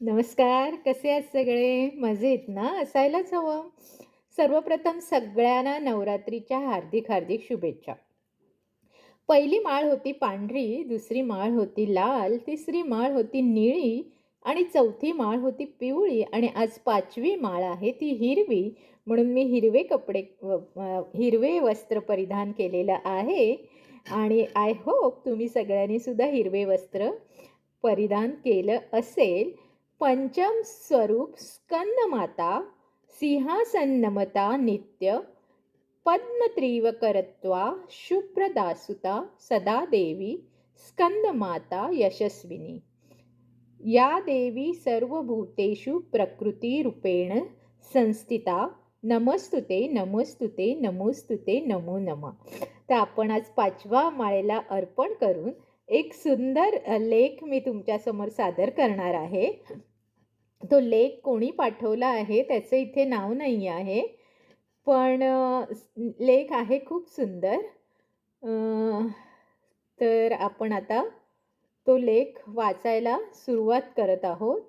नमस्कार कसे आहेत सगळे? मजेत ना? असायलाच हवं. सर्वप्रथम सगळ्यांना नवरात्रीच्या हार्दिक हार्दिक शुभेच्छा. पहिली माळ होती पांढरी दुसरी माळ होती लाल तिसरी माळ होती निळी आणि चौथी माळ होती पिवळी आणि आज पाचवी माळ आहे ती हिरवी. म्हणून मी हिरवे कपडे हिरवे वस्त्र परिधान केलेलं आहे आणि आय होप तुम्ही सगळ्यांनी सुद्धा हिरवे वस्त्र परिधान केलं असेल. पंचम स्वरूप स्कंदमाता सिंहासन नमता नित्य पद्मत्रीवकरत्वा शुभ्रदासुता सदा देवी स्कंदमाता यशस्विनी। या देवी सर्वभूतेषु प्रकृतिरूपेण संस्थिता। नमस्तुते नमस्तुते नमोस्तुते नमो नमः। तर आपण आज पाचवा माळेला अर्पण करून एक सुंदर लेख मी तुमच्यासमोर सादर करणार आहे. तो लेख कोणी पाठवला आहे त्याचं इथे नाव नाही आहे. पण लेख आहे खूप सुंदर. तर आपण आता तो लेख वाचायला सुरुवात करत आहोत.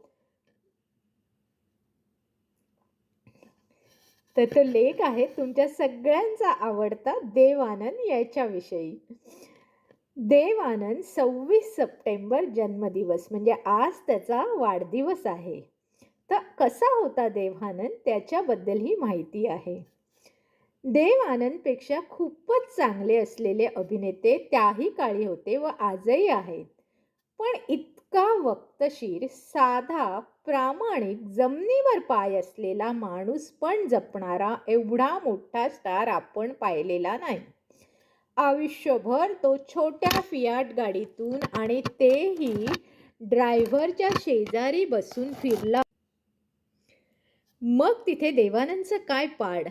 तर तो लेख आहे तुमच्या सगळ्यांचा आवडता देवानंद याच्याविषयी. देवानंद सव्वीस सप्टेंबर जन्मदिवस म्हणजे आज त्याचा वाढदिवस आहे. तर कसा होता देवानंद त्याच्याबद्दल ही माहिती आहे. देव आनंदपेक्षा खूपच चांगले असलेले अभिनेते त्याही काळी होते व आजही आहेत. पण इतका वक्तशीर साधा प्रामाणिक जमिनीवर पाय असलेला माणूस पण जपणारा एवढा मोठा स्टार आपण पाहिलेला नाही. आयुष्यभर तो छोट्या फियाट गाडीतून आणि तेही ड्रायव्हरच्या शेजारी बसून फिरला मग तिथे देवानंदचं काय पाड?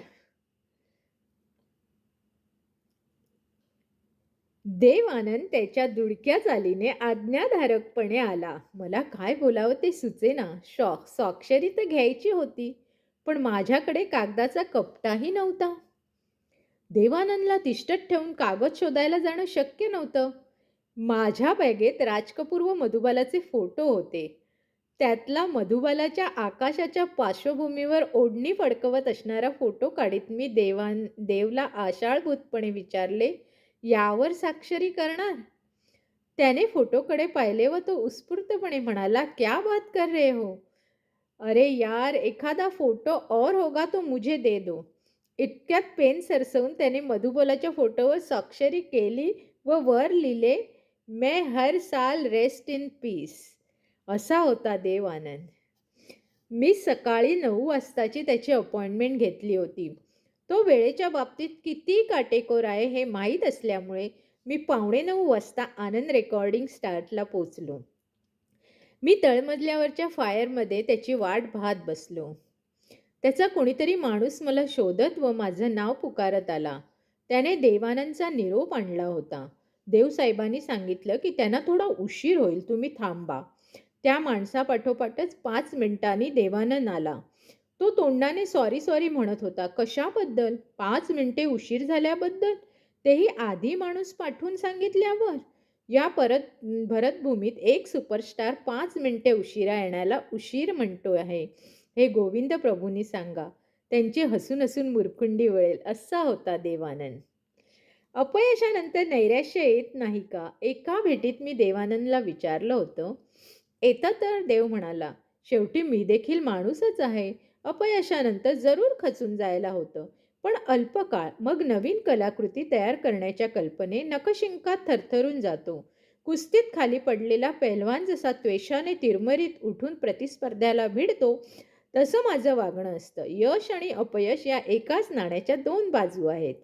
देवानंद त्याच्या दुडक्या चालीने आज्ञाधारकपणे आला. मला काय बोलावं ते सुचेना. शॉक स्वाक्षरी तर घ्यायची होती पण माझ्याकडे कागदाचा कपटाही नव्हता. देवानंदला तिष्ठत ठेवून कागद शोधायला जाणं शक्य नव्हतं. माझ्या बॅगेत राजकपूर व मधुबालाचे फोटो होते. त्यातला मधुबालाच्या आकाशाच्या पार्श्वभूमीवर ओढणी फडकवत असणारा फोटो काढीत मी देवान देवला आषाळभूतपणे विचारले यावर साक्षरी करणार? त्याने फोटोकडे पाहिले व तो उत्स्फूर्तपणे म्हणाला क्या बात कर रहे हो? अरे यार एखादा फोटो और होगा तो मुझे दे दो. इतक्यात पेन सरसवून त्याने मधुबोलाच्या फोटोवर स्वाक्षरी केली व वर लिहिले मैं हर साल रेस्ट इन पीस असा होता देव आनंद. मी सकाळी नऊ वाजताची त्याची अपॉइंटमेंट घेतली होती. तो वेळेच्या बाबतीत किती काटेकोर आहे हे माहीत असल्यामुळे मी पावणे नऊ वाजता आनंद रेकॉर्डिंग स्टार्टला पोचलो मी तळमजल्यावरच्या फायरमध्ये त्याची वाट पाहत बसलो. त्याचा कोणीतरी माणूस मला शोधत व माझं नाव पुकारत आला. त्याने देवानंदचा निरोप आणला होता. देवसाहेबांनी सांगितलं की त्यांना थोडा उशीर होईल तुम्ही थांबा. त्या माणसापाठोपाठच पाच मिनिटांनी देवानंद आला तो तोंडाने सॉरी सॉरी म्हणत होता. कशाबद्दल? पाच मिनिटे उशीर झाल्याबद्दल? तेही आधी माणूस पाठवून सांगितल्यावर? या परत भरतभूमीत एक सुपरस्टार पाच मिनिटे उशिरा येण्याला उशीर म्हणतो आहे. हे गोविंद प्रभूंनी सांगा. त्यांची हसून हसून मुरखुंडी वळेल. असा होता देवानंद. अपयशानंतर नैराश्य येत नाही का? एका भेटीत मी देवानंदला विचारलं होतं. येतं तर देव म्हणाला शेवटी मी देखील माणूसच आहे. अपयशानंतर जरूर खचून जायला होतं. पण अल्पकाळ मग नवीन कलाकृती तयार करण्याच्या कल्पने नकशिंकात थरथरून जातो. कुस्तीत खाली पडलेला पैलवान जसा त्वेषाने तिरमरीत उठून प्रतिस्पर्ध्याला भिडतो तसं माझं वागणं असतं. यश आणि अपयश या एकाच नाण्याच्या दोन बाजू आहेत.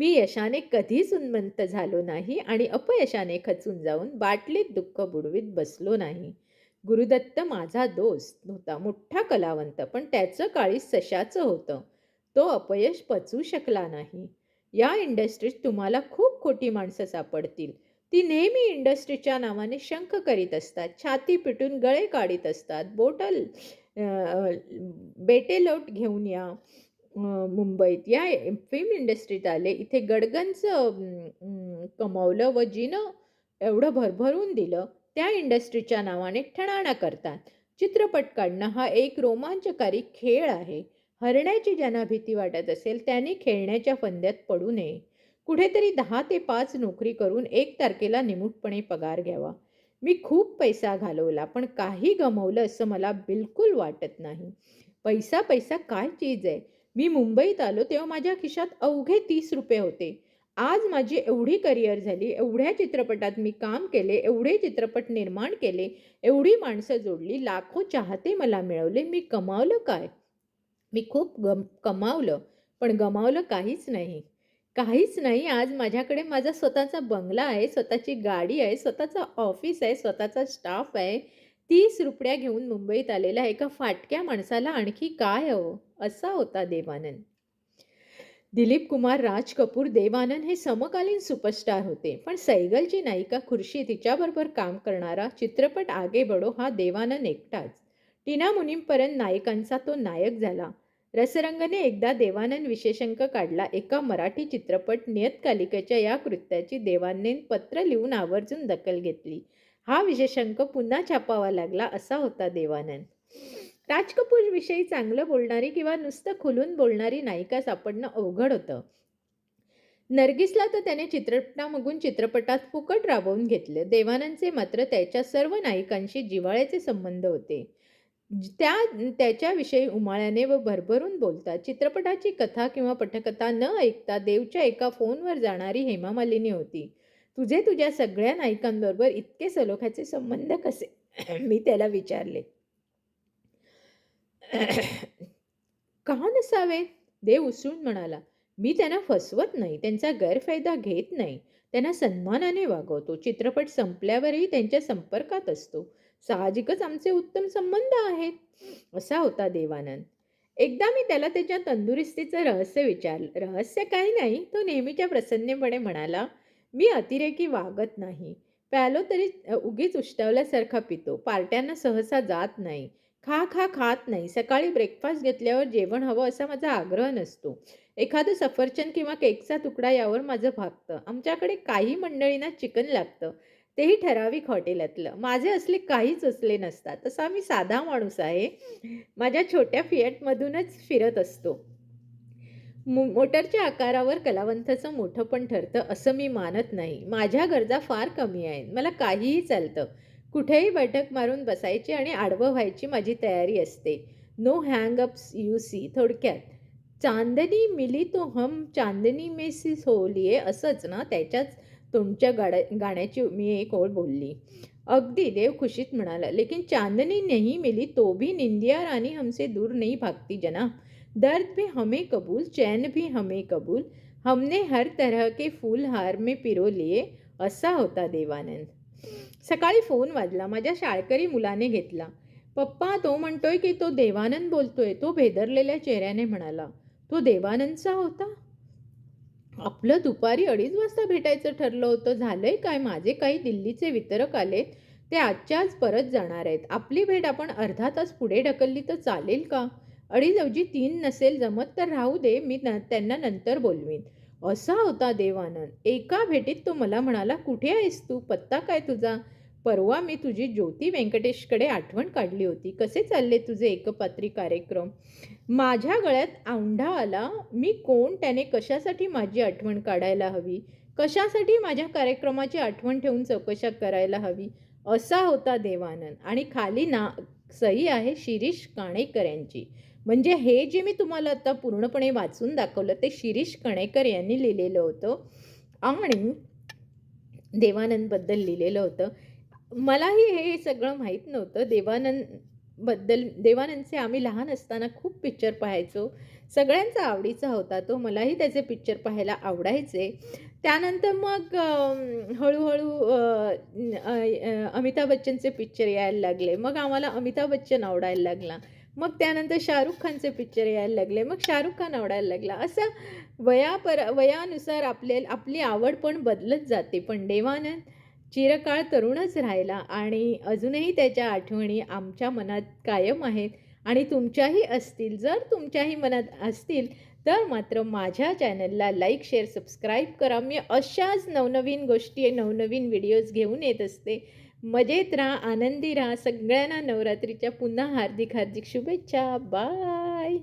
मी यशाने कधीच उन्मंत झालो नाही आणि अपयशाने खचून जाऊन बाटलीत दुःख बुडवीत बसलो नाही. गुरुदत्त माझा दोस्त होता मोठा कलावंत पण त्याचं काळी सशाचं होतं. तो अपयश पचू शकला नाही. या इंडस्ट्रीत तुम्हाला खूप खोटी माणसं सापडतील. ती नेहमी इंडस्ट्रीच्या नावाने शंख करीत असतात छाती पिटून गळे काढीत असतात. बोटल बेटेलोट घेऊन या. मुंबईत या फिल्म इंडस्ट्रीत आले. इथे गडगंचं अं, कमवलं व जिनं एवढं भरभरून दिलं त्या इंडस्ट्रीच्या नावाने ठणाणा करतात. चित्रपट काढणं हा एक रोमांचकारी खेळ आहे. हरण्याची ज्यांना भीती वाटत असेल त्यांनी खेळण्याच्या फंद्यात पडू नये. कुठेतरी दहा ते पाच नोकरी करून एक तारखेला निमूटपणे पगार घ्यावा. मी खूप पैसा घालवला पण काही गमवलं असं मला बिलकुल वाटत नाही. पैसा पैसा काय चीज आहे? मी मुंबईत आलो तेव्हा माझ्या खिशात अवघे तीस रुपये होते. आज माझी एवढी करिअर झाली एवढ्या चित्रपटात मी काम केले एवढे चित्रपट निर्माण केले एवढी माणसं जोडली लाखो चाहते मला मिळवले मी कमावलं काय? मी खूप गम कमावलं पण गमावलं काहीच नाही. काहीच नाही आज माझ्याकडे माझा स्वतःचा बंगला आहे स्वतःची गाडी आहे स्वतःचा ऑफिस आहे स्वतःचा स्टाफ आहे तीस रुपया घेऊन मुंबईत आलेल्या एका फाटक्या माणसाला आणखी काय हवं? असा होता देवानंद. दिलीप कुमार राज कपूर देवानंद हे समकालीन सुपरस्टार होते. पण सैगलची नायिका खुर्शी तिच्याबरोबर काम करणारा चित्रपट आगे बडो हा देवानंद एकटाच. टीना मुनीमपर्यंत नायकांचा तो नायक झाला. रसरंगने एकदा देवानंद विशेषांक काढला. एका मराठी चित्रपट नियतकालिकेच्या या कृत्याची देवानंद पत्र लिहून आवर्जून दखल घेतली. हा विशेषांक पुन्हा छापावा लागला असा होता देवानंद. राज कपूर विषयी चांगलं बोलणारी किंवा नुसतं खुलून बोलणारी नायिका सापडणं अवघड होतं. नर्गिसला तर त्याने चित्रपटामगून चित्रपटात फुकट राबवून घेतलं. देवानंदचे मात्र त्याच्या सर्व नायिकांशी जिव्हाळ्याचे संबंध होते. त्या त्याच्याविषयी उमाळ्याने व भरभरून बोलतात. चित्रपटाची कथा किंवा पटकथा न ऐकता देवच्या एका फोनवर जाणारी हेमा मालिनी होती. तुझे तुझ्या सगळ्या नायिकांबरोबर इतके सलोख्याचे संबंध कसे? मी त्याला विचारले. का नसावे? देव उसळून म्हणाला मी त्यांना फसवत नाही त्यांचा गैरफायदा घेत नाही. त्यांना सन्मानाने वागवतो. चित्रपट संपल्यावरही त्यांच्या संपर्कात असतो. साहजिकच आमचे उत्तम संबंध आहेत. असा होता देवानंद. एकदा मी त्याला त्याच्या तंदुरुस्तीचं रहस्य विचारलं रहस्य काही नाही तो नेहमीच्या प्रसन्नपणे म्हणाला मी अतिरेकी वागत नाही. प्यालो तरी उगीच उष्टावल्यासारखा पितो. पार्ट्यांना सहसा जात नाही. खा खा खात नाही. सकाळी ब्रेकफास्ट घेतल्यावर जेवण हवं असा माझा आग्रह नसतो. एखादं सफरचंद किंवा केकचा तुकडा यावर माझं भागतं. आमच्याकडे काही मंडळींना चिकन लागतं. तेही ठराविक हॉटेलातलं. माझे असले काहीच असले नसतात. तसा मी साधा माणूस आहे. माझ्या छोट्या फिएटमधूनच फिरत असतो. मोटरच्या आकारावर कलावंताचं मोठं पण ठरतं असं मी मानत नाही. माझ्या गरजा फार कमी आहेत. मला काहीही चालतं. कुठेही बैठक मारून बसायची आणि आडवं व्हायची माझी तयारी असते. नो हँगअप्स यू सी थोडक्यात चांदनी मिली तो हम चांदनी मेसी सी सोलिये हो असंच ना त्याच्याच तुमच्या गाड्या गाण्याची मी एक ओळ बोलली. अगदी देव खुशीत म्हणाला लेकिन चांदनी नाही मिली तो भी निंदिया राणी हमसे दूर नहीं भागती जना. दर्द भी हमें कबूल चैन भी हमें कबूल। हमने हर तरह के फूल हार में पिरो लिए असा होता देवानंद। सकाळी फोन वाजला माझ्या शाळकरी मुलाने घेतला। पप्पा तो म्हणतोय की तो देवानंद बोलतोय तो भेदरलेल्या चेहऱ्याने म्हणाला तो देवानंदचा होता? आपलं दुपारी अडीच वाजता भेटायचं ठरलं होतं. झालंय काय? माझे काही दिल्लीचे वितरक आलेत. ते आजच्या आज परत जाणार आहेत. आपली भेट आपण अर्धा तास पुढे ढकलली तर चालेल का? अडीच अवजी तीन नसेल जमत तर राहू दे मी न त्यांना नंतर बोलवीन. असा होता देवानंद. एका भेटीत तो मला म्हणाला कुठे आहेस तू? पत्ता काय तुझा? परवा मी तुझी ज्योती व्यंकटेशकडे आठवण काढली होती. कसे चालले तुझे एकपात्री कार्यक्रम? माझ्या गळ्यात औंढा आला. मी कोण? त्याने कशासाठी माझी आठवण काढायला हवी? कशासाठी माझ्या कार्यक्रमाची आठवण ठेवून चौकशा करायला हवी? असा होता देवानंद. आणि खाली ना सही आहे शिरीष काणेकर यांची म्हणजे हे जे मी तुम्हाला आता पूर्णपणे वाचून दाखवलं ते शिरीष कणेकर यांनी लिहिलेलं होतं. आणि देवानंदबद्दल लिहिलेलं होतं. मलाही हे सगळं माहीत नव्हतं. देवानंदबद्दल देवानंदचे आम्ही लहान असताना खूप पिक्चर पाहायचो. सगळ्यांचा आवडीचा होता तो. मलाही त्याचे पिक्चर पाहायला आवडायचे. त्यानंतर मग हळूहळू अमिताभ बच्चनचे पिक्चर यायला लागले. मग आम्हाला अमिताभ बच्चन आवडायला लागला. मग त्यानंतर शाहरुख खानचे पिक्चर यायला लागले. मग शाहरुख खान आवडायला लागला. असं वयापर वयानुसार आपले आपली आवड पण बदलत जाते. पण देवानंद चिरकाळ तरुणच राहिला आणि अजूनही त्याच्या आठवणी आमच्या मनात कायम आहेत आणि तुमच्याही असतील. जर तुमच्याही मनात असतील तर मात्र माझ्या चॅनलला लाईक शेअर सबस्क्राईब करा. मी अशाच नवनवीन गोष्टी नवनवीन व्हिडिओज घेऊन येत असते. मजेत राहा आनंदी राहा. सगळ्यांना नवरात्रीच्या पुन्हा हार्दिक हार्दिक शुभेच्छा. बाय.